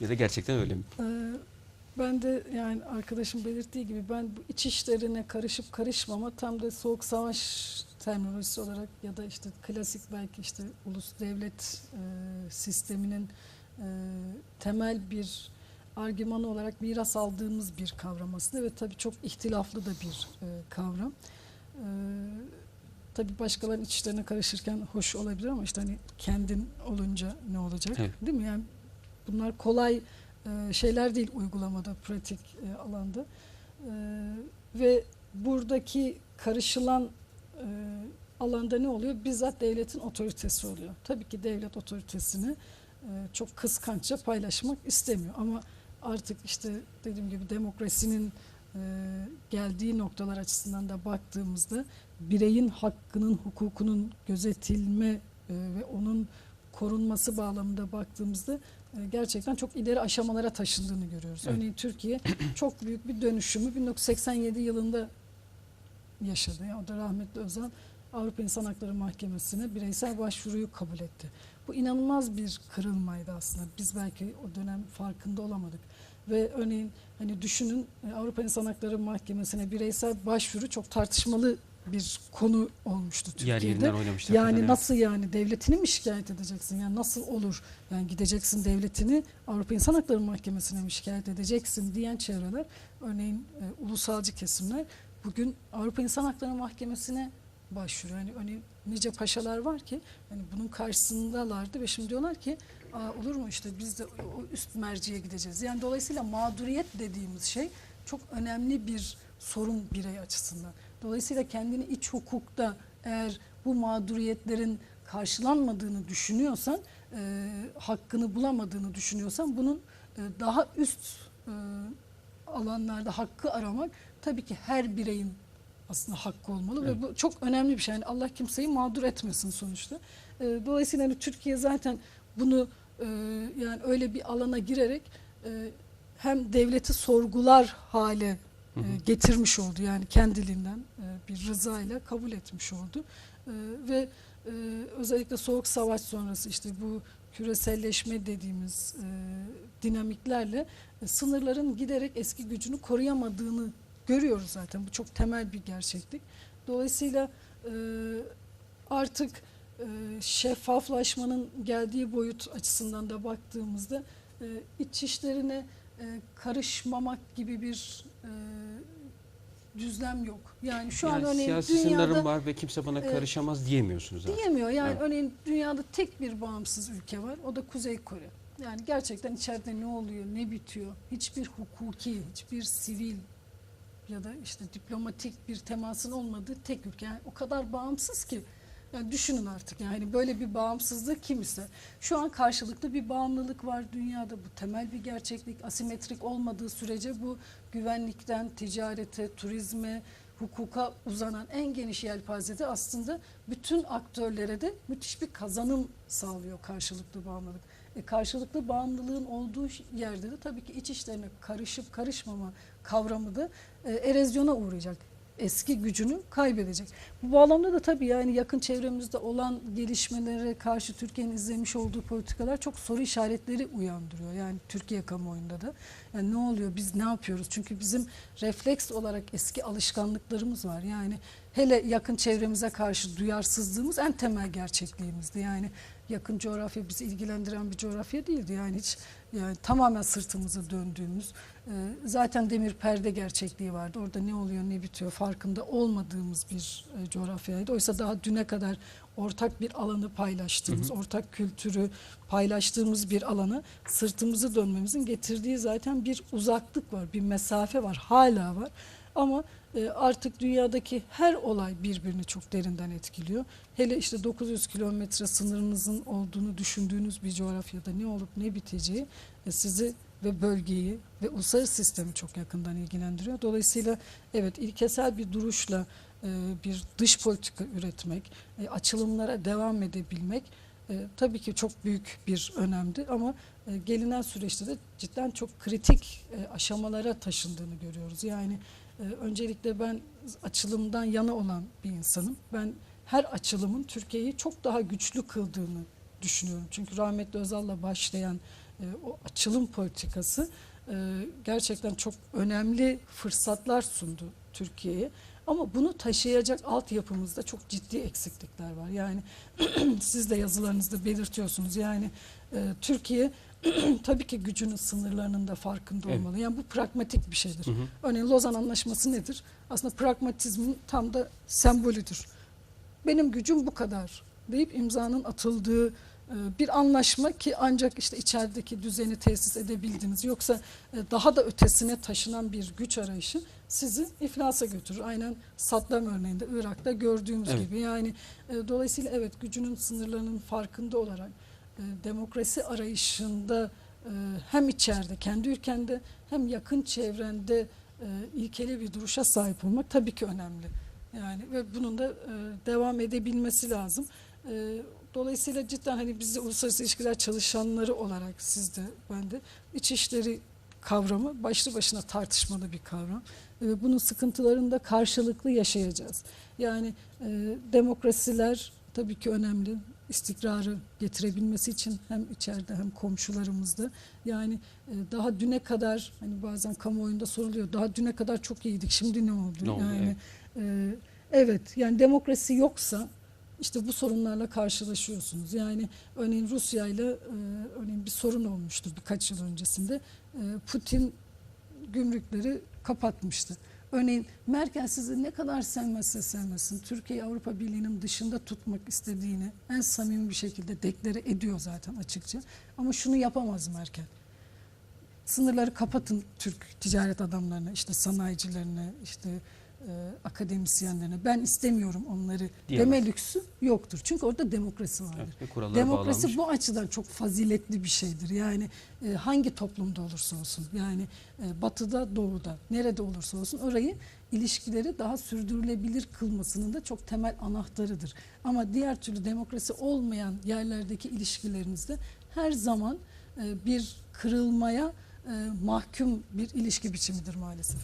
Ya da gerçekten öyle mi? Ee, Ben de yani arkadaşım belirttiği gibi ben bu iç işlerine karışıp karışmama tam da soğuk savaş terminolojisi olarak ya da işte klasik belki işte ulus devlet e, sisteminin e, temel bir argümanı olarak miras aldığımız bir kavram aslında ve tabii çok ihtilaflı da bir e, kavram. E, tabii başkalarının iç işlerine karışırken hoş olabilir ama işte hani kendin olunca ne olacak Evet. değil mi? Yani bunlar kolay e, şeyler değil uygulamada, pratik e, alanda. E, ve buradaki karışılan e, alanda ne oluyor? Bizzat devletin otoritesi oluyor. Tabii ki devlet otoritesini e, çok kıskançça paylaşmak istemiyor ama artık işte dediğim gibi demokrasinin e, geldiği noktalar açısından da baktığımızda bireyin hakkının, hukukunun gözetilme e, ve onun korunması bağlamında baktığımızda gerçekten çok ileri aşamalara taşındığını görüyoruz. Evet. Örneğin Türkiye çok büyük bir dönüşümü 1987 yılında yaşadı. Yani o da rahmetli Özal Avrupa İnsan Hakları Mahkemesi'ne bireysel başvuruyu kabul etti. Bu inanılmaz bir kırılmaydı aslında. Biz belki o dönem farkında olamadık. Ve örneğin hani düşünün e, Avrupa İnsan Hakları Mahkemesi'ne bireysel başvuru çok tartışmalı bir konu olmuştu Türkiye'de. Yani hakikaten, evet. nasıl yani devletini mi şikayet edeceksin? Yani nasıl olur? Yani gideceksin devletini Avrupa İnsan Hakları Mahkemesi'ne mi şikayet edeceksin diyen çevreler, örneğin e, ulusalcı kesimler bugün Avrupa İnsan Hakları Mahkemesi'ne başvuruyor. Yani örneğin nice paşalar var ki hani bunun karşısındalardı ve şimdi diyorlar ki Aa, olur mu işte biz de o o üst merciye gideceğiz. Yani dolayısıyla mağduriyet dediğimiz şey çok önemli bir sorun birey açısından. Dolayısıyla kendini iç hukukta eğer bu mağduriyetlerin karşılanmadığını düşünüyorsan, e, hakkını bulamadığını düşünüyorsan bunun e, daha üst e, alanlarda hakkı aramak tabii ki her bireyin aslında hakkı olmalı Evet. ve bu çok önemli bir şey. Yani Allah kimseyi mağdur etmesin sonuçta. E, dolayısıyla hani Türkiye zaten bunu e, yani öyle bir alana girerek e, hem devleti sorgular hale Hı e, getirmiş oldu. Yani kendiliğinden e, bir rıza ile kabul etmiş oldu. E, ve özellikle Soğuk Savaş sonrası işte bu küreselleşme dediğimiz dinamiklerle sınırların giderek eski gücünü koruyamadığını görüyoruz zaten. Bu çok temel bir gerçeklik. Dolayısıyla artık şeffaflaşmanın geldiği boyut açısından da baktığımızda iç işlerine karışmamak gibi bir e, düzlem yok. Yani şu an Yani örneğin siyasi dünyada var ve kimse bana Evet. karışamaz diyemiyorsunuz artık. diyemiyor. Yani Evet. örneğin dünyada tek bir bağımsız ülke var. O da Kuzey Kore. Yani gerçekten içeride ne oluyor, ne bitiyor? Hiçbir hukuki, hiçbir sivil ya da işte diplomatik bir temasın olmadığı tek ülke. Yani o kadar bağımsız ki yani düşünün artık yani böyle bir bağımsızlık kim ise şu an karşılıklı bir bağımlılık var dünyada bu temel bir gerçeklik asimetrik olmadığı sürece bu güvenlikten ticarete turizme hukuka uzanan en geniş yelpazede aslında bütün aktörlere de müthiş bir kazanım sağlıyor karşılıklı bağımlılık. E karşılıklı bağımlılığın olduğu yerde de tabii ki iç işlerine karışıp karışmama kavramı da e, erozyona uğrayacak. Eski gücünü kaybedecek. Bu bağlamda da tabii yani yakın çevremizde olan gelişmelere karşı Türkiye'nin izlemiş olduğu politikalar çok soru işaretleri uyandırıyor. Yani Türkiye kamuoyunda da. Yani ne oluyor biz ne yapıyoruz? Çünkü bizim refleks olarak eski alışkanlıklarımız var. Yani hele yakın çevremize karşı duyarsızlığımız en temel gerçekliğimizdi. Yani yakın coğrafya bizi ilgilendiren bir coğrafya değildi. Yani hiç yani tamamen sırtımızı döndüğümüz zaten demir perde gerçekliği vardı. Orada ne oluyor ne bitiyor farkında olmadığımız bir e, coğrafyaydı. Oysa daha düne kadar ortak bir alanı paylaştığımız, ortak kültürü paylaştığımız bir alana sırtımızı dönmemizin getirdiği zaten bir uzaklık var, bir mesafe var, hala var. Ama e, artık dünyadaki her olay birbirini çok derinden etkiliyor. Hele işte 900 kilometre sınırınızın olduğunu düşündüğünüz bir coğrafyada ne olup ne biteceği e, sizi ve bölgeyi ve uluslararası sistemi çok yakından ilgilendiriyor. Dolayısıyla evet ilkesel bir duruşla e, bir dış politika üretmek, e, açılımlara devam edebilmek e, tabii ki çok büyük bir önemdi ama e, gelinen süreçte de cidden çok kritik e, aşamalara taşındığını görüyoruz. Yani e, öncelikle ben açılımdan yana olan bir insanım. Ben her açılımın Türkiye'yi çok daha güçlü kıldığını düşünüyorum. Çünkü rahmetli Özal'la başlayan e, o açılım politikası e, gerçekten çok önemli fırsatlar sundu Türkiye'ye. Ama bunu taşıyacak altyapımızda çok ciddi eksiklikler var. Yani siz de yazılarınızda belirtiyorsunuz. Yani e, Türkiye tabii ki gücünün sınırlarının da farkında Evet. olmalı. Yani bu pragmatik bir şeydir. Hı hı. Örneğin Lozan Anlaşması nedir? Aslında pragmatizmin tam da sembolüdür. Benim gücüm bu kadar deyip imzanın atıldığı bir anlaşma ki ancak işte içerideki düzeni tesis edebildiniz. Yoksa e, daha da ötesine taşınan bir güç arayışı sizi iflasa götürür. Aynen Saddam örneğinde Irak'ta gördüğümüz Evet. gibi. Yani e, dolayısıyla evet gücünün sınırlarının farkında olarak e, demokrasi arayışında e, hem içeride kendi ülkende hem yakın çevrende e, ilkeli bir duruşa sahip olmak tabii ki önemli. Yani ve bunun da e, devam edebilmesi lazım. E, dolayısıyla cidden hani biz de uluslararası ilişkiler çalışanları olarak siz de ben de içişleri kavramı başlı başına tartışmalı bir kavram. Ve bunun sıkıntılarını da karşılıklı yaşayacağız. Yani e, demokrasiler tabii ki önemli. İstikrarı getirebilmesi için hem içeride hem komşularımızda. Yani e, daha düne kadar hani bazen kamuoyunda soruluyor. Daha düne kadar çok iyiydik. Şimdi ne oldu? Ne oldu, yani e, evet yani demokrasi yoksa işte bu sorunlarla karşılaşıyorsunuz. Yani örneğin Rusya ile e, örneğin bir sorun olmuştu birkaç yıl öncesinde. E, Putin gümrükleri kapatmıştı. Örneğin Merkel sizi ne kadar sevmezse sevmesin Türkiye'yi Avrupa Birliği'nin dışında tutmak istediğini en samimi bir şekilde deklare ediyor zaten açıkça. Ama şunu yapamaz Merkel. Sınırları kapatın Türk ticaret adamlarına, işte sanayicilerine, işte e, akademisyenlerine. Ben istemiyorum onları Diyemez. deme lüksü yoktur. Çünkü orada demokrasi vardır. Evet, Demokrasi bağlanmış. bu açıdan çok faziletli bir şeydir. Yani e, hangi toplumda olursa olsun, yani e, batıda, doğuda, nerede olursa olsun orayı ilişkileri daha sürdürülebilir kılmasının da çok temel anahtarıdır. Ama diğer türlü demokrasi olmayan yerlerdeki ilişkilerinizde her zaman e, bir kırılmaya e, mahkum bir ilişki biçimidir maalesef.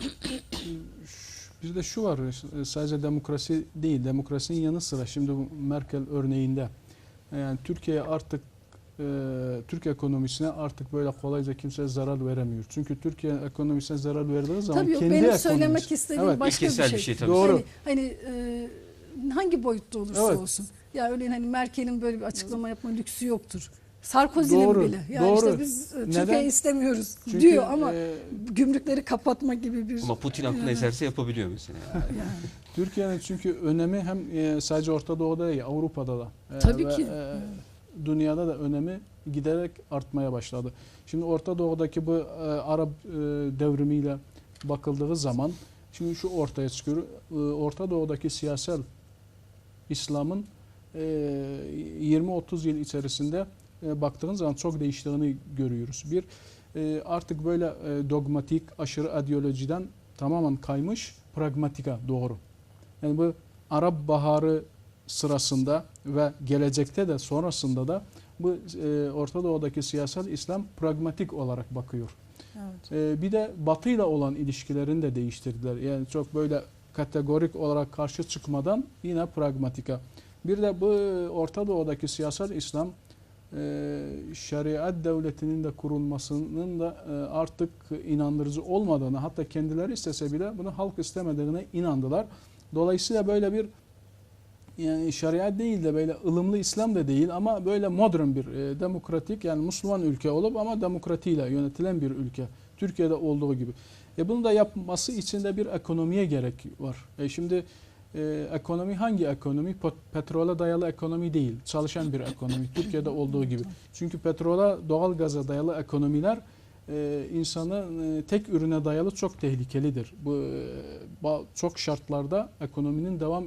Bir de şu var e, sadece demokrasi değil demokrasinin yanı sıra şimdi bu Merkel örneğinde yani Türkiye artık e, Türk ekonomisine artık böyle kolayca kimse zarar veremiyor. Çünkü Türkiye ekonomisine zarar verdiği zaman Tabii yok, kendi benim ekonomisi. söylemek istediğim Evet. başka bir şey. bir şey tabii. Doğru. Hani, hani e, hangi boyutta olursa Evet. olsun. Ya örneğin hani Merkel'in böyle bir açıklama yapma lüksü yoktur. Sarkozy'nin Doğru, bile. Yani doğru. işte biz e, Neden? Türkiye'yi istemiyoruz Çünkü, diyor ama e, gümrükleri kapatma gibi bir Ama Putin aklına Yani- eserse yapabiliyor mesela. yani. Türkiye'nin çünkü önemi hem e, sadece Orta Doğu'da değil Avrupa'da da e, Tabii ve, ki. e, dünyada da önemi giderek artmaya başladı. Şimdi Orta Doğu'daki bu e, Arap e, devrimiyle bakıldığı zaman şimdi şu ortaya çıkıyor. E, Orta Doğu'daki siyasal İslam'ın e, 20-30 yıl içerisinde e, baktığın zaman çok değiştiğini görüyoruz. Bir e, artık böyle e, dogmatik, aşırı ideolojiden tamamen kaymış pragmatika doğru. Yani bu Arap Baharı sırasında ve gelecekte de sonrasında da bu e, Orta Doğu'daki siyasal İslam pragmatik olarak bakıyor. Evet. E, bir de Batı ile olan ilişkilerini de değiştirdiler. Yani çok böyle kategorik olarak karşı çıkmadan yine pragmatika. Bir de bu Orta Doğu'daki siyasal İslam şeriat devletinin de kurulmasının da e, artık inandırıcı olmadığını hatta kendileri istese bile bunu halk istemediğine inandılar. Dolayısıyla böyle bir yani şeriat değil de böyle ılımlı İslam da değil ama böyle modern bir e, demokratik yani Müslüman ülke olup ama demokratiyle yönetilen bir ülke. Türkiye'de olduğu gibi. E bunu da yapması için de bir ekonomiye gerek var. E şimdi e, ekonomi hangi ekonomi? Petrole dayalı ekonomi değil. Çalışan bir ekonomi. Türkiye'de olduğu gibi. Çünkü petrola, doğal gaza dayalı ekonomiler e, insanın e, tek ürüne dayalı çok tehlikelidir. Bu e, çok şartlarda ekonominin devam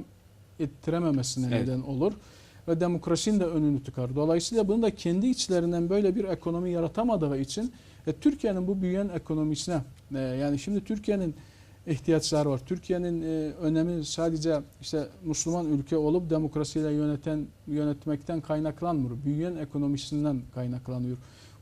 ettirememesine Evet. neden olur ve demokrasinin de önünü tıkar. Dolayısıyla bunu da kendi içlerinden böyle bir ekonomi yaratamadığı için e, Türkiye'nin bu büyüyen ekonomisine e, yani şimdi Türkiye'nin ihtiyaçları var. Türkiye'nin e, önemi sadece işte Müslüman ülke olup demokrasiyle yöneten yönetmekten kaynaklanmıyor. Büyüyen ekonomisinden kaynaklanıyor.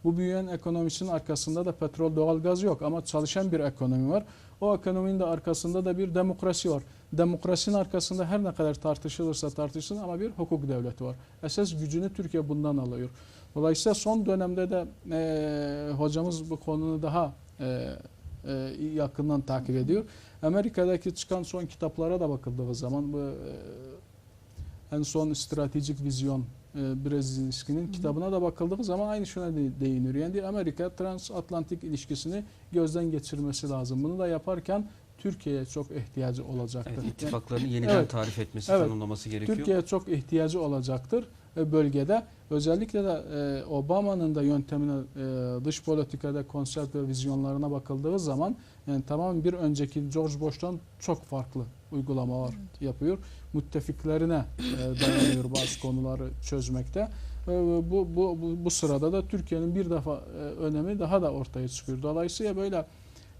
Bu büyüyen ekonomisinin arkasında da petrol, doğalgaz yok ama çalışan bir ekonomi var. O ekonominin de arkasında da bir demokrasi var. Demokrasinin arkasında her ne kadar tartışılırsa tartışsın ama bir hukuk devleti var. Esas gücünü Türkiye bundan alıyor. Dolayısıyla son dönemde de e, hocamız bu konunu daha e, e, yakından takip ediyor. Amerika'daki çıkan son kitaplara da bakıldığı zaman bu e, en son stratejik vizyon e, Brzezinski'nin hı. kitabına da bakıldığı zaman aynı şuna de- değiniyor. Yani Amerika transatlantik ilişkisini gözden geçirmesi lazım. Bunu da yaparken Türkiye'ye çok ihtiyacı olacaktır. Evet, ittifaklarını yeniden Evet. tarif etmesi, Evet. tanımlaması gerekiyor. Türkiye'ye çok ihtiyacı olacaktır bölgede. Özellikle de e, Obama'nın da yöntemine e, dış politikada konsept ve vizyonlarına bakıldığı zaman yani tamamen bir önceki George Bush'tan çok farklı uygulamalar yapıyor. Müttefiklerine e, dayanıyor bazı konuları çözmekte. E, bu, bu, bu, bu sırada da Türkiye'nin bir defa e, önemi daha da ortaya çıkıyor. Dolayısıyla böyle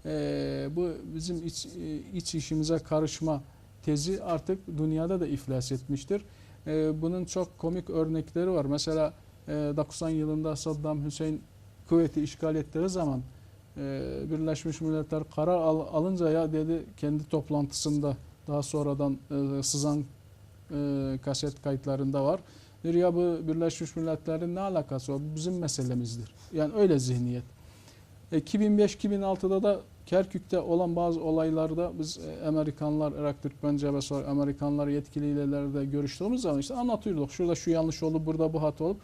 e, bu bizim iç, e, iç işimize karışma tezi artık dünyada da iflas etmiştir. E, bunun çok komik örnekleri var. Mesela e, 90 yılında Saddam Hüseyin kuvveti işgal ettiği zaman e, Birleşmiş Milletler karar al- alınca ya dedi kendi toplantısında daha sonradan e, sızan e, kaset kayıtlarında var. Diyor ya bu Birleşmiş Milletler'in ne alakası var? Bizim meselemizdir. Yani öyle zihniyet. E, 2005-2006'da da Kerkük'te olan bazı olaylarda biz e, Amerikanlar, Irak Türkmen Cebesi Amerikanlar yetkililerle görüştüğümüz zaman işte anlatıyorduk. Şurada şu yanlış oldu, burada bu hata olup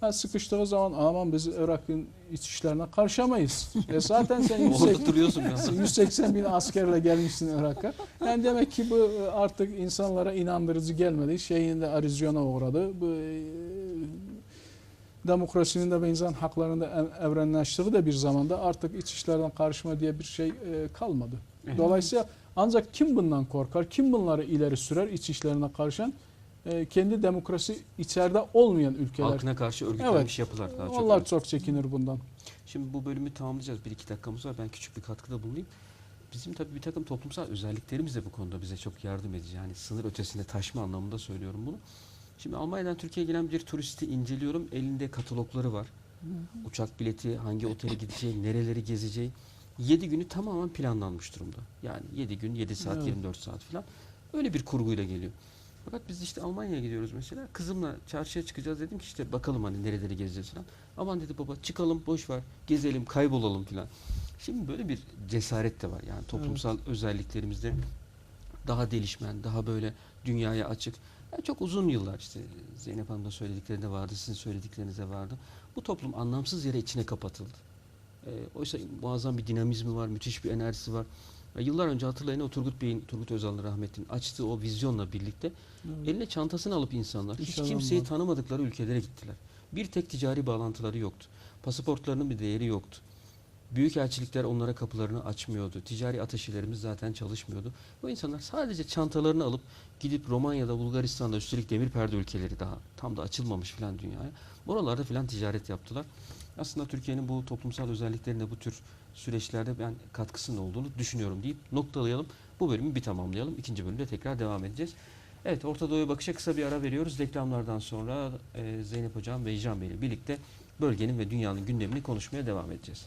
ha, sıkıştığı zaman aman biz Irak'ın iç işlerine karışamayız. E zaten sen yüksek, Orada duruyorsun ya. 180 bin askerle gelmişsin Irak'a. Yani demek ki bu artık insanlara inandırıcı gelmedi. Şeyin de erozyona uğradı. Bu e, demokrasinin de ve insan haklarını da ev- evrenleştirdi de bir zamanda artık iç işlerden karışma diye bir şey e, kalmadı. Evet. Dolayısıyla ancak kim bundan korkar, kim bunları ileri sürer iç işlerine karışan? E, kendi demokrasi içeride olmayan ülkeler. Halkına karşı örgütlenmiş yapılar daha çok. Onlar Evet. çok çekinir bundan. Şimdi bu bölümü tamamlayacağız. Bir iki dakikamız var. Ben küçük bir katkıda bulunayım. Bizim tabii bir takım toplumsal özelliklerimiz de bu konuda bize çok yardım edici. Yani sınır ötesinde taşma anlamında söylüyorum bunu. Şimdi Almanya'dan Türkiye'ye gelen bir turisti inceliyorum. Elinde katalogları var. Uçak bileti, hangi otele gideceği, nereleri gezeceği. 7 günü tamamen planlanmış durumda. Yani 7 gün, 7 saat, Evet. 24 saat falan. Öyle bir kurguyla geliyor. Fakat biz işte Almanya'ya gidiyoruz mesela. Kızımla çarşıya çıkacağız dedim ki işte bakalım hani nereleri gezeceğiz falan. Aman dedi baba çıkalım boş ver gezelim kaybolalım falan. Şimdi böyle bir cesaret de var. Yani toplumsal özelliklerimizde daha delişmen, daha böyle dünyaya açık. Yani çok uzun yıllar işte Zeynep Hanım da söylediklerinde vardı, sizin söylediklerinizde vardı. Bu toplum anlamsız yere içine kapatıldı. Ee, oysa muazzam bir dinamizmi var, müthiş bir enerjisi var. Ya yıllar önce hatırlayın o Turgut Bey'in, Turgut Özal'ın rahmetinin açtığı o vizyonla birlikte eline çantasını alıp insanlar hiç İnşallah kimseyi tanımadıkları ülkelere gittiler. Bir tek ticari bağlantıları yoktu. Pasaportlarının bir değeri yoktu. Büyükelçilikler onlara kapılarını açmıyordu. Ticari ateşelerimiz zaten çalışmıyordu. Bu insanlar sadece çantalarını alıp gidip Romanya'da, Bulgaristan'da üstelik demir perde ülkeleri daha tam da açılmamış filan dünyaya. Oralarda filan ticaret yaptılar. Aslında Türkiye'nin bu toplumsal özelliklerine bu tür süreçlerde ben katkısının olduğunu düşünüyorum deyip noktalayalım. Bu bölümü bir tamamlayalım. İkinci bölümde tekrar devam edeceğiz. Evet Orta Doğu'ya bakışa kısa bir ara veriyoruz. Reklamlardan sonra e, Zeynep Hocam ve İcan Bey ile birlikte bölgenin ve dünyanın gündemini konuşmaya devam edeceğiz.